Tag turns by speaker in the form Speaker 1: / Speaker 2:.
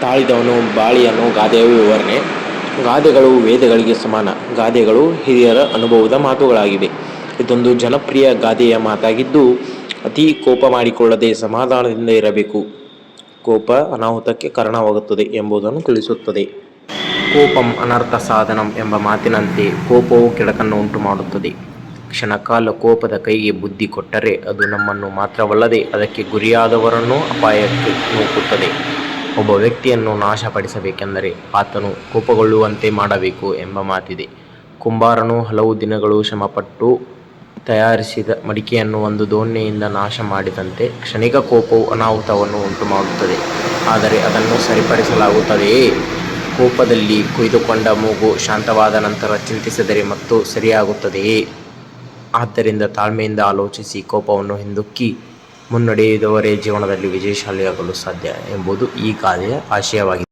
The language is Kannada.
Speaker 1: ತಾಳಿದವನು ಬಾಳಿ ಅನ್ನೋ ಗಾದೆಯ ವಿವರಣೆ. ಗಾದೆಗಳು ವೇದಗಳಿಗೆ ಸಮಾನ. ಗಾದೆಗಳು ಹಿರಿಯರ ಅನುಭವದ ಮಾತುಗಳಾಗಿವೆ. ಇದೊಂದು ಜನಪ್ರಿಯ ಗಾದೆಯ ಮಾತಾಗಿದ್ದು, ಅತಿ ಕೋಪ ಮಾಡಿಕೊಳ್ಳದೆ ಸಮಾಧಾನದಿಂದ ಇರಬೇಕು. ಕೋಪ ಅನಾಹುತಕ್ಕೆ ಕಾರಣವಾಗುತ್ತದೆ ಎಂಬುದನ್ನು ತಿಳಿಸುತ್ತದೆ. ಕೋಪಂ ಅನರ್ಥ ಸಾಧನಂ ಎಂಬ ಮಾತಿನಂತೆ ಕೋಪವು ಕೆಡಕನ್ನು ಉಂಟು ಮಾಡುತ್ತದೆ ಕ್ಷಣಕಾಲ ಕೋಪದ ಕೈಗೆ ಬುದ್ಧಿ ಕೊಟ್ಟರೆ ಅದು ನಮ್ಮನ್ನು ಮಾತ್ರವಲ್ಲದೆ ಅದಕ್ಕೆ ಗುರಿಯಾದವರನ್ನೂ ಅಪಾಯಕ್ಕೆ ನೂಕುತ್ತದೆ. ಒಬ್ಬ ವ್ಯಕ್ತಿಯನ್ನು ನಾಶಪಡಿಸಬೇಕೆಂದರೆ ಆತನು ಕೋಪಗೊಳ್ಳುವಂತೆ ಮಾಡಬೇಕು ಎಂಬ ಮಾತಿದೆ. ಕುಂಬಾರನು ಹಲವು ದಿನಗಳು ಶ್ರಮಪಟ್ಟು ತಯಾರಿಸಿದ ಮಡಿಕೆಯನ್ನು ಒಂದು ದೋಣಿಯಿಂದ ನಾಶ ಮಾಡಿದಂತೆ ಕ್ಷಣಿಕ ಕೋಪವು ಅನಾಹುತವನ್ನು ಉಂಟುಮಾಡುತ್ತದೆ. ಆದರೆ ಅದನ್ನು ಸರಿಪಡಿಸಲಾಗುತ್ತದೆಯೇ? ಕೋಪದಲ್ಲಿ ಕುಯ್ದುಕೊಂಡ ಮೂಗು ಶಾಂತವಾದ ನಂತರ ಚಿಂತಿಸಿದರೆ ಮತ್ತು ಸರಿಯಾಗುತ್ತದೆಯೇ? ಆದ್ದರಿಂದ ತಾಳ್ಮೆಯಿಂದ ಆಲೋಚಿಸಿ ಕೋಪವನ್ನು ಹಿಂದಿಕ್ಕಿ ಮುನ್ನಡೆಯುವವರೇ ಜೀವನದಲ್ಲಿ ವಿಜಯಶಾಲಿಯಾಗಲು ಸಾಧ್ಯ ಎಂಬುದು ಈ ಗಾದೆಯ ಆಶಯವಾಗಿದೆ.